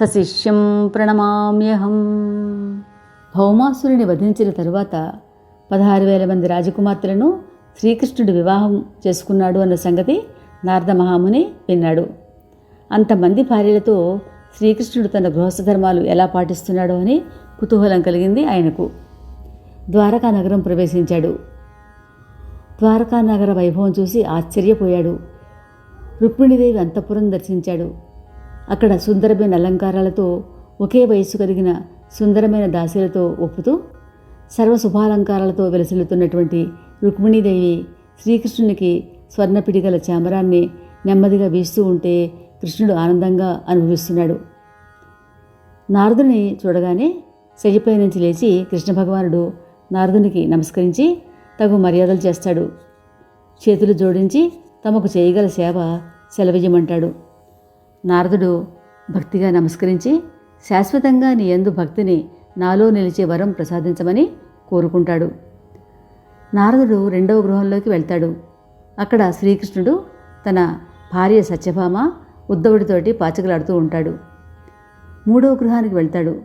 సశిష్యం ప్రణమామ్యహం. భౌమాసురుని వధించిన తరువాత పదహారు వేల మంది రాజకుమార్తెలను శ్రీకృష్ణుడు వివాహం చేసుకున్నాడు అన్న సంగతి నారద మహాముని విన్నాడు. అంతమంది భార్యలతో శ్రీకృష్ణుడు తన గృహస్థ ధర్మాలు ఎలా పాటిస్తున్నాడో అని కుతూహలం కలిగింది ఆయనకు. ద్వారకా నగరం ప్రవేశించాడు. ద్వారకా నగర వైభవం చూసి ఆశ్చర్యపోయాడు. రుక్మిణీదేవి అంతఃపురం దర్శించాడు. అక్కడ సుందరమైన అలంకారాలతో ఒకే వయస్సు కలిగిన సుందరమైన దాసీలతో ఒప్పుతూ సర్వశుభాలంకారాలతో వెలసిల్లుతున్నటువంటి రుక్మిణీదేవి శ్రీకృష్ణునికి స్వర్ణపిడిగల చామరాన్ని నెమ్మదిగా వీస్తూ ఉంటే కృష్ణుడు ఆనందంగా అనుభవిస్తున్నాడు. నారదుని చూడగానే శయ్యపై నుంచి లేచి కృష్ణ భగవానుడు నారదునికి నమస్కరించి తగు మర్యాదలు చేస్తాడు. చేతులు జోడించి తమకు చేయగల సేవ సెలవియ్యమంటాడు. నారదుడు భక్తిగా నమస్కరించి శాశ్వతంగా నీ యందు భక్తిని నాలో నిలిచే వరం ప్రసాదించమని కోరుకుంటాడు. నారదుడు రెండవ గృహంలోకి వెళ్తాడు. అక్కడ శ్రీకృష్ణుడు తన భార్య సత్యభామ ఉద్ధవుడితోటి పాచకలాడుతూ ఉంటాడు. మూడవ గృహానికి వెళ్తాడు.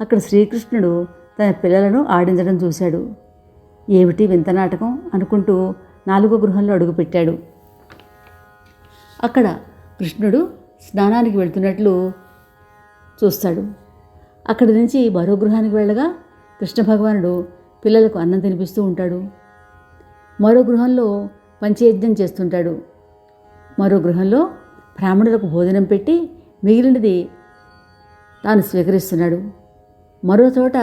అక్కడ శ్రీకృష్ణుడు తన పిల్లలను ఆడించడం చూశాడు. ఏమిటి వింత నాటకం అనుకుంటూ నాలుగో గృహంలో అడుగుపెట్టాడు. అక్కడ కృష్ణుడు స్నానానికి వెళ్తున్నట్లు చూస్తాడు. అక్కడి నుంచి మరో గృహానికి వెళ్ళగా కృష్ణ భగవానుడు పిల్లలకు అన్నం తినిపిస్తూ ఉంటాడు. మరో గృహంలో పంచయజ్ఞం చేస్తుంటాడు. మరో గృహంలో బ్రాహ్మణులకు భోజనం పెట్టి మిగిలినది తాను స్వీకరిస్తున్నాడు. మరో చోట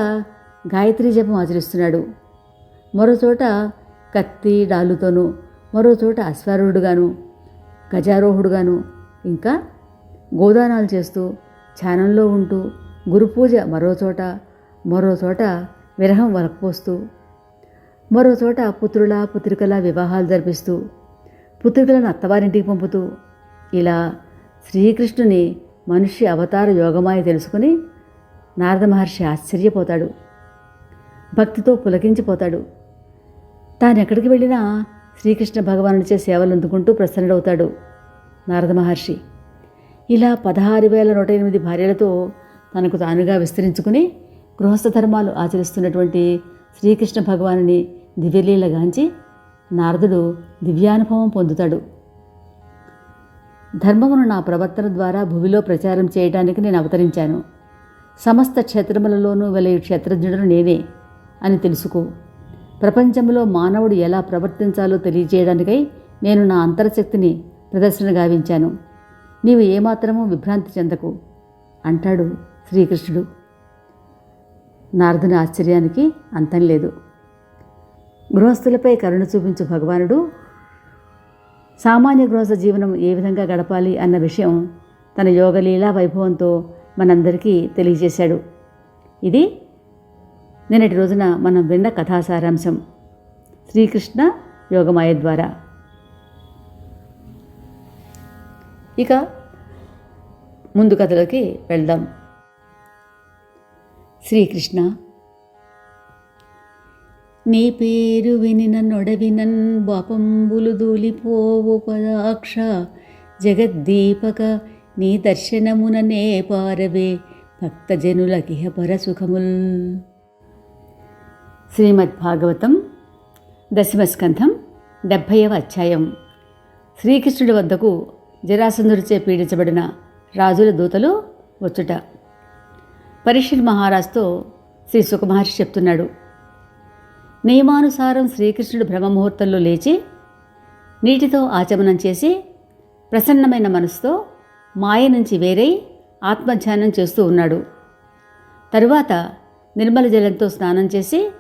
గాయత్రీ జపం ఆచరిస్తున్నాడు. మరో చోట కత్తి డాలుతోనూ మరో చోట అశ్వారూఢుడుగాను గజారోహుడుగాను ఇంకా గోదానాలు చేస్తూ ధ్యానంలో ఉంటూ గురుపూజ మరో చోట మరో చోట విరహం వలకపోస్తూ మరో చోట పుత్రుల పుత్రికల వివాహాలు జరిపిస్తూ పుత్రికలను అత్తవారింటికి పంపుతూ ఇలా శ్రీకృష్ణుని మనిషి అవతార యోగమాయ తెలుసుకుని నారద మహర్షి ఆశ్చర్యపోతాడు. భక్తితో పులకించిపోతాడు. తాను ఎక్కడికి వెళ్ళినా శ్రీకృష్ణ భగవానుడిచే సేవలు అందుకుంటూ ప్రసన్నుడవుతాడు నారద మహర్షి. ఇలా పదహారు వేల నూట ఎనిమిది భార్యలతో తనకు తానుగా విస్తరించుకుని గృహస్థ ధర్మాలు ఆచరిస్తున్నటువంటి శ్రీకృష్ణ భగవానుని దివ్యలీలగాంచి నారదుడు దివ్యానుభవం పొందుతాడు. ధర్మమును నా ప్రవర్తన ద్వారా భూమిలో ప్రచారం చేయడానికి నేను అవతరించాను. సమస్త క్షేత్రములలోనూ వెలయు క్షేత్రజ్ఞుడు నేనే అని తెలుసుకో. ప్రపంచంలో మానవుడు ఎలా ప్రవర్తించాలో తెలియజేయడానికై నేను నా అంతర్శక్తిని ప్రదర్శన గావించాను. నీవు ఏమాత్రమూ విభ్రాంతి చెందకు అంటాడు శ్రీకృష్ణుడు. నారదుని ఆశ్చర్యానికి అంతం లేదు. గృహస్థులపై కరుణ చూపించు భగవానుడు సామాన్య గృహస్థ జీవనం ఏ విధంగా గడపాలి అన్న విషయం తన యోగలీలా వైభవంతో మనందరికీ తెలియజేశాడు. ఇది నిన్నటి రోజున మనం విన్న కథా సారాంశం శ్రీకృష్ణ యోగమాయ ద్వారా. ఇక ముందు కథలోకి వెళ్దాం. శ్రీకృష్ణ నీ పేరు విని నన్నొడవినన్ బాపంబులు దూలిపోవు పదాక్ష. జగద్దీపక నీ దర్శనమున నే పారవే గిహపర సుఖముల్. శ్రీమద్భాగవతం దశమస్కంధం డెబ్భైవ అధ్యాయం. శ్రీకృష్ణుడి వద్దకు జరాసంధుడిచే పీడించబడిన రాజుల దూతలు వచ్చుట. పరీక్షిత్ మహారాజుతో శ్రీ సుఖమహర్షి చెప్తున్నాడు నియమానుసారం శ్రీకృష్ణుడు బ్రహ్మముహూర్తంలో లేచి నీటితో ఆచమనం చేసి ప్రసన్నమైన మనసుతో మాయ నుంచి వేరై ఆత్మధ్యానం చేస్తూ ఉన్నాడు. తరువాత నిర్మల జలంతో స్నానం చేసి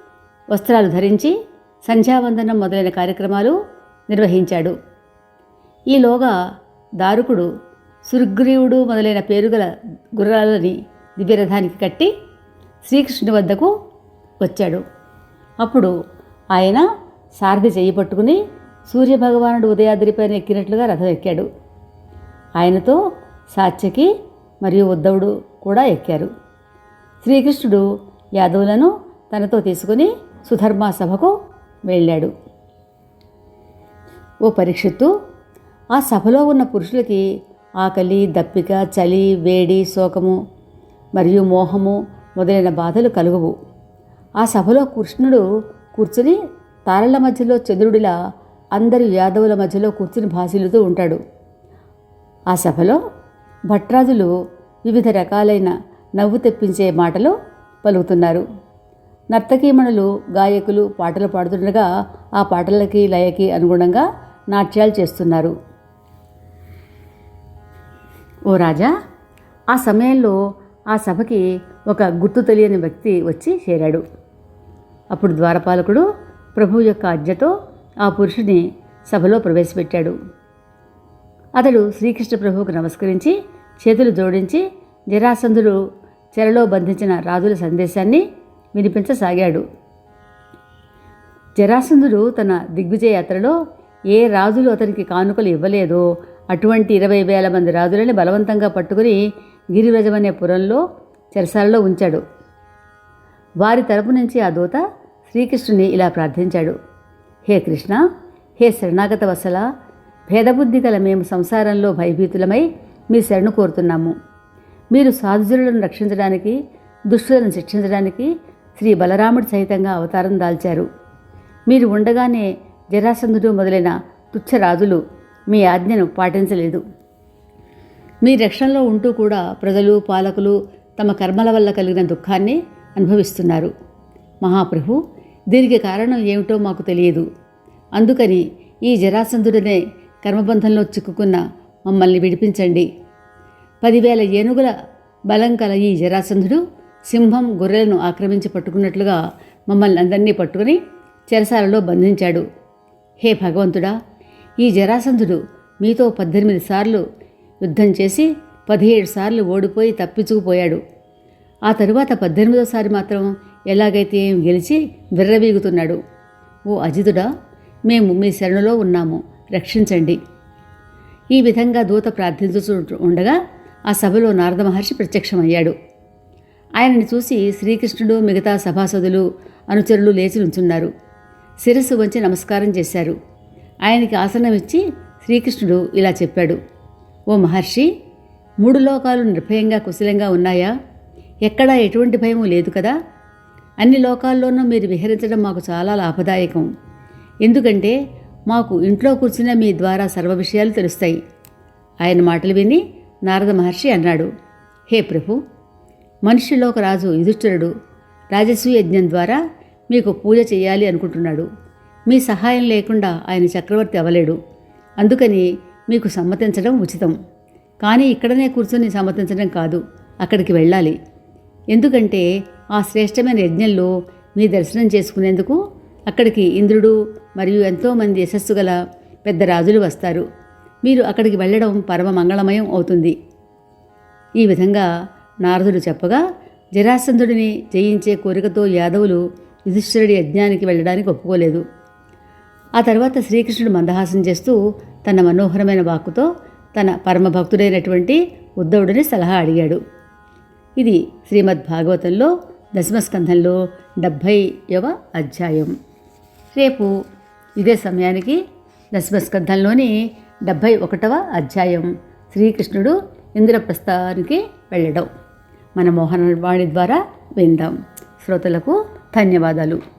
వస్త్రాలు ధరించి సంధ్యావందనం మొదలైన కార్యక్రమాలు నిర్వహించాడు. ఈలోగా దారుకుడు సుగ్రీవుడు మొదలైన పేరుగల గుర్రాలని దివ్యరథానికి కట్టి శ్రీకృష్ణుడి వద్దకు వచ్చాడు. అప్పుడు ఆయన సారథి చేయి పట్టుకుని సూర్యభగవానుడు ఉదయాద్రిపైన ఎక్కినట్లుగా రథం ఎక్కాడు. ఆయనతో సాత్యకి మరియు ఉద్ధవుడు కూడా ఎక్కారు. శ్రీకృష్ణుడు యాదవులను తనతో తీసుకుని సుధర్మ సభకు వెళ్ళాడు. ఓ పరీక్షిత్తు ఆ సభలో ఉన్న పురుషులకి ఆకలి దప్పిక చలి వేడి శోకము మరియు మోహము మొదలైన బాధలు కలుగువు. ఆ సభలో కృష్ణుడు కూర్చుని తారల మధ్యలో చంద్రుడిలా అందరి యాదవుల మధ్యలో కూర్చుని భాసిల్లుతూ ఉంటాడు. ఆ సభలో భట్రాజులు వివిధ రకాలైన నవ్వు తెప్పించే మాటలు పలుకుతున్నారు. నర్తకీమణులు గాయకులు పాటలు పాడుతుండగా ఆ పాటలకి లయకి అనుగుణంగా నాట్యాలు చేస్తున్నారు. ఓ రాజా ఆ సమయంలో ఆ సభకి ఒక గుర్తు తెలియని వ్యక్తి వచ్చి చేరాడు. అప్పుడు ద్వారపాలకుడు ప్రభు యొక్క అజ్ఞతో ఆ పురుషుని సభలో ప్రవేశపెట్టాడు. అతడు శ్రీకృష్ణ ప్రభువుకు నమస్కరించి చేతులు జోడించి జరాసంధుడు చెరలో బంధించిన రాజుల సందేశాన్ని వినిపించసాగాడు. జరాసంధుడు తన దిగ్విజయ యాత్రలో ఏ రాజులు అతనికి కానుకలు ఇవ్వలేదో అటువంటి ఇరవై వేల మంది రాజులని బలవంతంగా పట్టుకుని గిరివ్రజం అనే పురంలో చెరసాలలో ఉంచాడు. వారి తరపు నుంచి ఆ దూత శ్రీకృష్ణుని ఇలా ప్రార్థించాడు. హే కృష్ణ హే శరణాగత వసల భేదబుద్ధి గల మేము సంసారంలో భయభీతులమై మీ శరణు కోరుతున్నాము. మీరు సాధుజులను రక్షించడానికి దుష్టులను శిక్షించడానికి శ్రీ బలరాముడి సహితంగా అవతారం దాల్చారు. మీరు ఉండగానే జరాసంధుడు మొదలైన తుచ్చ రాజులు మీ ఆజ్ఞను పాటించలేదు. మీ రక్షణలో ఉంటూ కూడా ప్రజలు పాలకులు తమ కర్మల వల్ల కలిగిన దుఃఖాన్ని అనుభవిస్తున్నారు. మహాప్రభు దీనికి కారణం ఏమిటో మాకు తెలియదు. అందుకని ఈ జరాసంధుడనే కర్మబంధంలో చిక్కుకున్న మమ్మల్ని విడిపించండి. పదివేల ఏనుగుల బలం కల ఈ జరాసంధుడు సింహం గొర్రెలను ఆక్రమించి పట్టుకున్నట్లుగా మమ్మల్ని అందరినీ పట్టుకుని చెరసాలలో బంధించాడు. హే భగవంతుడా ఈ జరాసంధుడు మీతో పద్దెనిమిది సార్లు యుద్ధం చేసి పదిహేడు సార్లు ఓడిపోయి తప్పించుకుపోయాడు. ఆ తరువాత పద్దెనిమిదోసారి మాత్రం ఎలాగైతే గెలిచి విర్రవీగుతున్నాడు. ఓ అజితుడా మేము మీ శరణులో ఉన్నాము రక్షించండి. ఈ విధంగా దూత ప్రార్థించుచు ఉండగా ఆ సభలో నారద మహర్షి ప్రత్యక్షమయ్యాడు. ఆయనని చూసి శ్రీకృష్ణుడు మిగతా సభాసదులు అనుచరులు లేచి నుంచున్నారు. శిరస్సు వంచి నమస్కారం చేశారు. ఆయనకి ఆసనం ఇచ్చి శ్రీకృష్ణుడు ఇలా చెప్పాడు ఓ మహర్షి మూడు లోకాలు నిర్భయంగా కుశలంగా ఉన్నాయా? ఎక్కడా ఎటువంటి భయము లేదు కదా? అన్ని లోకాల్లోనూ మీరు విహరించడం మాకు చాలా లాభదాయకం. ఎందుకంటే మాకు ఇంట్లో కూర్చున్న మీ ద్వారా సర్వ విషయాలు తెలుస్తాయి. ఆయన మాటలు విని నారద మహర్షి అన్నాడు హే ప్రభు మనుష్యులోక రాజు యుధిష్ఠిరుడు రాజసూయ యజ్ఞం ద్వారా మీకు పూజ చేయాలి అనుకుంటున్నాడు. మీ సహాయం లేకుండా ఆయన చక్రవర్తి అవ్వలేడు అందుకని మీకు సమ్మతించడం ఉచితం. కానీ ఇక్కడనే కూర్చొని సమ్మతించడం కాదు అక్కడికి వెళ్ళాలి. ఎందుకంటే ఆ శ్రేష్టమైన యజ్ఞంలో మీ దర్శనం చేసుకునేందుకు అక్కడికి ఇంద్రుడు మరియు ఎంతోమంది యశస్సు గల పెద్ద రాజులు వస్తారు. మీరు అక్కడికి వెళ్ళడం పరమ మంగళమయం అవుతుంది. ఈ విధంగా నారదుడు చెప్పగా జరాసంధుడిని జయించే కోరికతో యాదవులు యుధిష్ఠిరుడి యజ్ఞానికి వెళ్ళడానికి ఒప్పుకోలేదు. ఆ తర్వాత శ్రీకృష్ణుడు మందహాసం చేస్తూ తన మనోహరమైన వాక్కుతో తన పరమభక్తుడైనటువంటి ఉద్ధవుడిని సలహా అడిగాడు. ఇది శ్రీమద్ భాగవతంలో దశమస్కంధంలో డెబ్భైవ అధ్యాయం. రేపు ఇదే సమయానికి దశమస్కంధంలోని డెబ్భై ఒకటవ అధ్యాయం శ్రీకృష్ణుడు ఇంద్రప్రస్థానికి వెళ్ళడం. మన మోహనవాణి ద్వారా విందాం. శ్రోతలకు ధన్యవాదాలు.